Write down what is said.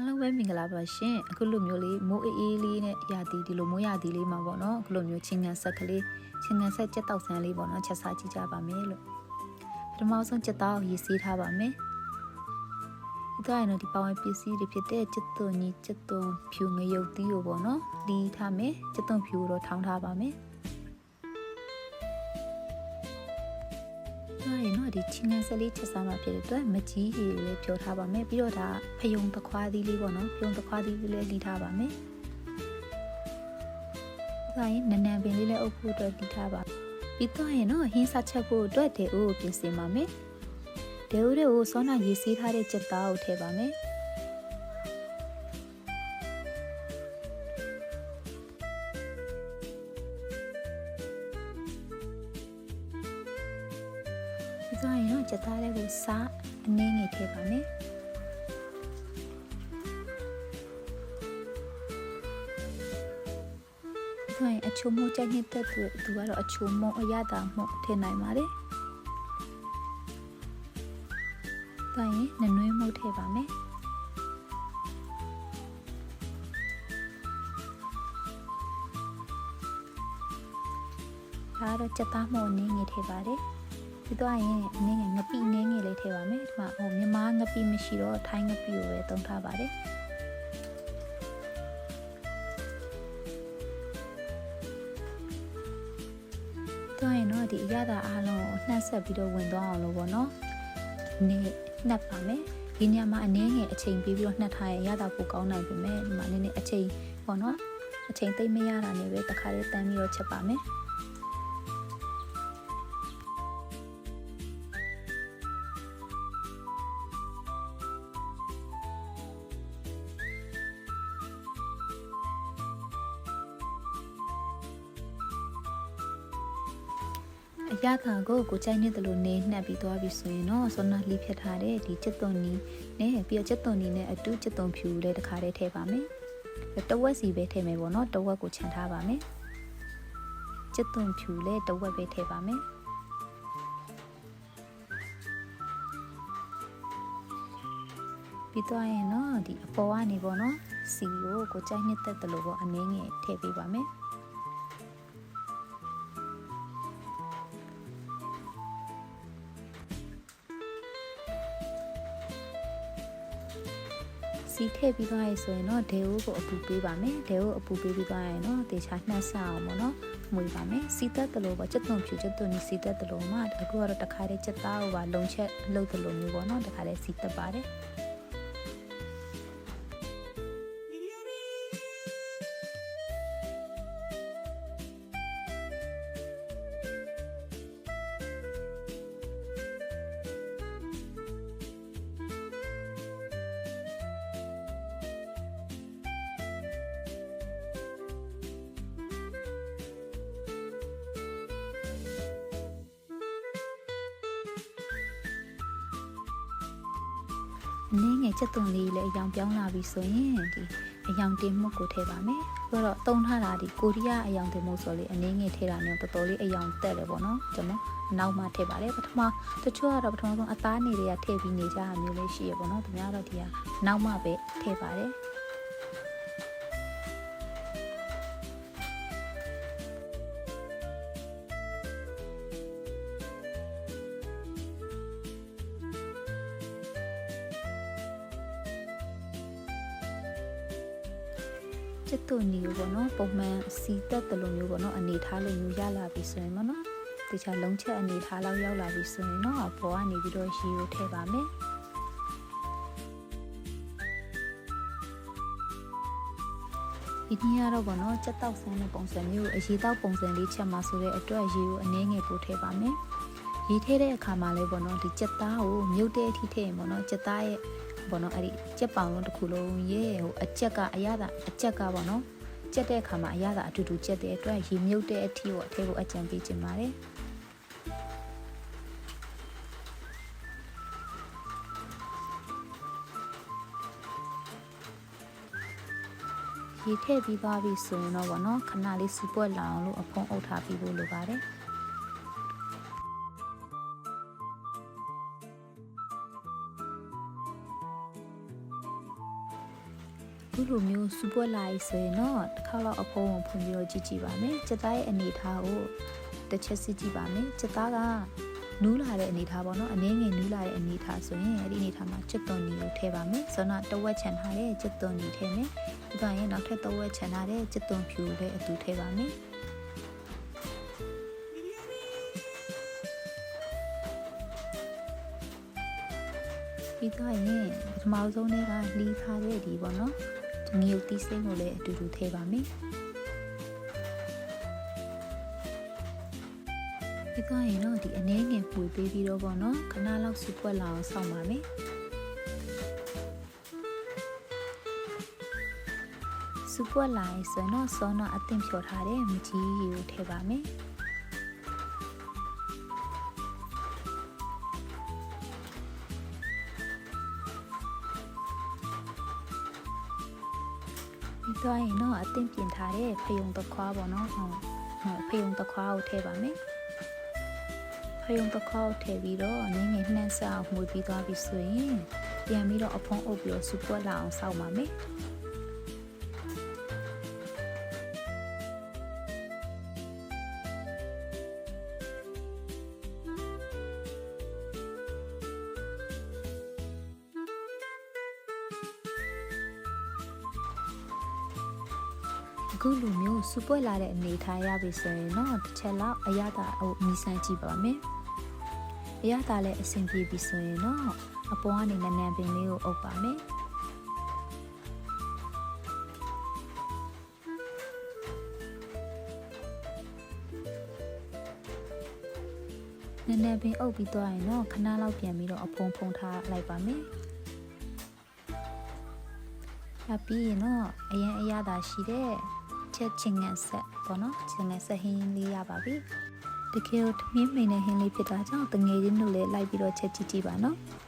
အားလုံးပဲမင်္ဂလာပါရှင်အခုလိုမျိုးလေးမိုးအေးအေးလေးနဲ့ရာသီဒီလိုမိုးရာသီလေးမှာပေါ့နော်အခုလိုမျိုးချင်းငံဆက်ကလေးချင်းငံဆက်ကြက်တောက်ဆန်းလေးပေါ့နော်ချက်စားကြည့်ကြပါမယ်လို့ပထမဆုံးကြက်တောက်ရေးစီးထားပါမယ်ဒီတော့ရင်တော့ဒီပေါင်းပစ္စည်းတွေဖြစ်တဲ့ကြက်သွန်ကြီးကြက်သွန်ဖြူငရုတ်သီးကိုပေါ့နော်လီးထားမယ်ကြက်သွန်ဖြူကိုတော့ထောင်းထားပါမယ် ဒါရင်တော့ဒီချင်းငံဆက်လေးချက်စားမှာဖြစ်တဲ့အတွက်မကြီးကြီးကိုလည်းပြောထားပါမယ်ပြီးတော့ဒါဖယုံတခွားသီးလေးပေါ့နော်ဖယုံတခွားသီးလေးလည်းလီးထားပါမယ်ဒါရင်နနံပင်လေးလည်းအုပ်ဖို့အတွက်လီးထားပါပြီးတော့ရင်တော့ဟင်းစားချက်ဖို့အတွက်တေအိုးကိုပြင်ဆင်ပါမယ်ဒေအိုးတွေကိုစောနာရေးစီးထားတဲ့ကြက်သားကိုထည့်ပါမယ် ဒီတော့ရင်တော့ကြက်သားလေးကိုစားအနည်းငယ်ထည့်ပါမယ်ဆိုရင်အချိုမိုးကြိုက်နေတဲ့သူသူကတော့အချိုမိုးအရသာမို့ထည့်နိုင်ပါတယ်။ဒါရင်နနွေးမိုးထည့်ပါမယ်။ဒါကတော့စက်သားမို့အနည်းငယ်ထည့်ပါတယ်။ ဒီတော့ရင်အနည်းငယ်ငပိနည်းငယ်လေးထည့်ပါမယ်။ဒီမှာဟိုမြန်မာငပိမရှိတော့ထိုင်းငပိကိုပဲသုံးထားပါတယ်။တော့ရင်တော့ဒီအရသာအားလုံးကိုနှက်ဆက်ပြီးတော့ဝင်သွားအောင်လို့ပေါ့နော်နေနှက်ပါမယ်ဒီညမှာအနည်းငယ်အချိန်ပေးပြီးတော့နှက်ထားရင်အရသာပိုကောင်းနိုင်ပြီမဲ့ဒီမှာနည်းနည်းအချိန်ပေါ့နော်အချိန်သိမ့်မရတာနေပဲတခါလေးတန်းပြီးတော့ချက်ပါမယ် အရသာကိုကိုကြိုက်နေတယ်လို့နေနှက်ပြီးသွားပြီဆိုရင်တော့စောနာလှီးဖြတ်ထားတဲ့ဒီချက်သွန်နီနဲ့ပြီးတော့ချက်သွန်နီနဲ့အတူချက်သွန်ဖြူလည်းတစ်ခါတည်းထည့်ပါမယ်တဝက်စီပဲထည့်မယ်ပေါ့နော်တဝက်ကိုခြံထားပါမယ်ချက်သွန်ဖြူလည်းတဝက်ပဲထည့်ပါမယ်ပြီးတော့ရင်တော့ဒီအပေါ်ကနေပေါ့နော်စီကိုကိုကြိုက်နေတဲ့တယ်လို့ပေါ့အနည်းငယ်ထည့်ပေးပါမယ် စီထည့်ပြီးသွားရဆိုရင်တော့ဒေအိုးကိုအပူပေးပါမယ်ဒေအိုးအပူပေးပြီးသွားရင်တော့တေချာနှက်ဆအောင်ပေါ့နော်မွေပါမယ်စီတက်တလို့ပေါ့ချက်သွန်ဖြူချက်သွန်နီစီတက်တလို့မှအခုကတော့တခါတည်းချက်သားကိုပါလုံချက်လှုပ်တလို့မျိုးပေါ့နော်တခါတည်းစီတက်ပါတယ် အနည်းငယ်ချက်သွန်လေးလည်းအယောင်ပြောင်းလာပြီဆိုရင်ဒီအယောင်တင်မှုကိုထည့်ပါမယ်ပြီးတော့တုံးထားတာဒီကိုရီးယားအယောင်တင်မှုဆိုလေအနည်းငယ်ထည့်တာနဲ့တော်တော်လေးအယောင်တက်တယ်ပေါ့နော်ကျွန်တော်နောက်မှထည့်ပါတယ်ပထမတချို့ကတော့ပထမဆုံးအသားနေတွေကထည့်ပြီးနေကြတာမျိုးလေးရှိရပေါ့နော်သူများတော့ဒီကနောက်မှပဲထည့်ပါတယ် ချစ်တူနီကိုပေါ့နော်ပုံမှန်စီတက်တယ်လို့မျိုးပေါ့နော်အနေထားလို့မျိုးရလာပြီဆိုရင်ပေါ့နော်တခြားလုံးချက်အနေထားလောက်ရောက်လာပြီဆိုရင်တော့ပေါ်ကနေပြီးတော့ရေကိုထည့်ပါမယ်ဒီနေ့ကတော့ပေါ့နော်ချက်တောက်ဆန်းတဲ့ပုံစံမျိုးအရေတောက်ပုံစံလေးချက်မှာဆိုတဲ့အတွက်ရေကိုအနည်းငယ်ပို့ထည့်ပါမယ်ရေထည့်တဲ့အခါမှာလည်းပေါ့နော်ဒီချက်သားကိုမြုပ်တဲ့အထိထည့်ရင်ပေါ့နော်ချက်သားရဲ့ ပေါ့နော်အဲ့ဒီကြက်ပောင်လုံးတစ်ခုလုံးရဲ့ဟိုအကြက်ကအရသာအကြက်ကပေါ့နော်ကြက်တဲ့အခါမှာအရသာအတူတူကြက်တဲ့အတွက်ရေမြုပ်တဲ့အထိကိုအထဲကိုအကြံပေးခြင်းပါတယ်ရေထည့်ပြီးသွားပြီဆိုရင်တော့ဗောနော်ခဏလေးစူပွက်လာအောင်လို့အဖုံးအုပ်ထားပြီးဖို့လိုပါတယ် အခုလိုမျိုးစူပွက်လာရေးဆိုရင်တော့တစ်ခါတော့အဖုံးကိုဖွင့်ပြီးတော့ကြည့်ကြည့်ပါမယ်စက်သားရဲ့အနေအထားကိုတစ်ချက်စစ်ကြည့်ပါမယ်စက်သားကနူးလာတဲ့အနေအထားပေါ့နော်အနည်းငယ်နူးလာတဲ့အနေအထားဆိုရင်အဲ့ဒီအနေအထားမှာချက်သွန်ညီကိုထည့်ပါမယ်ဆိုတော့တဝက်ချန်ထားတဲ့ချက်သွန်ညီထည့်မယ်ဒီကရင်နောက်ထပ်တဝက်ချန်ထားတဲ့ချက်သွန်ဖြူလည်းအတူထည့်ပါမယ်ပြီးတော့ရင်ပထမဆုံးလေးကလီးထားတဲ့ဒီပေါ့နော်ဒီ ငရုတ်တီးစိမ့်ကိုလည်းအတူတူထည့်ပါမယ်ဒီကရင်တော့ဒီအနေငယ်ပွေပေးပြီးတော့ပေါ့နော်ခဏလောက်စူပွက်လာအောင်စောင့်ပါမယ်စူပွက်လာရင်ဆိုတော့စောနာအသင့်ဖြော်ထားတဲ့မကြီးရီကိုထည့်ပါမယ် ပြီးတော့ရင်တော့အသင့်ပြင်ထားတဲ့ဖယုံတခွားပေါ့နော်ဟုတ်ဟုတ်ဖယုံတခွားကိုထည့်ပါမယ်ဖယုံတခွားကိုထည့်ပြီးတော့နင်းငယ်နှမ်းစားမှုပြီးသွားပြီဆိုရင်ပြန်ပြီးတော့အဖုံးအုပ်ပြီးတော့စူပွက်လာအောင်စောင့်ပါမယ် အခုလိုမျိုးစူပွက်လာတဲ့အနေထားရပြီဆိုရင်တော့တစ်ချက်လောက်အရသာအုပ်မီဆန်ကြည့်ပါမယ်အရသာလည်းအဆင်ပြေပြီဆိုရင်တော့အပေါ်ကနေနန်းနန်းပင်လေးကိုအုပ်ပါမယ်နည်းနည်းပင်အုပ်ပြီးသွားရင်တော့ခဏလောက်ပြန်ပြီးတော့အဖုံဖုံထားလိုက်ပါမယ်။အပြီးရင်တော့အရင်အရသာရှိတဲ့ ချက်ချင်းငန်ဆက်ပေါ့နော်ချင်းငန်ဆက်ဟင်းလေးရပါပြီ။တကယ်လို့ထမင်းမိန်တဲ့ဟင်းလေးဖြစ်တာကြောင့်တငယ်ချင်းတို့လည်းလိုက်ပြီးတော့ချက်ကြည့်ကြည့်ပါနော်။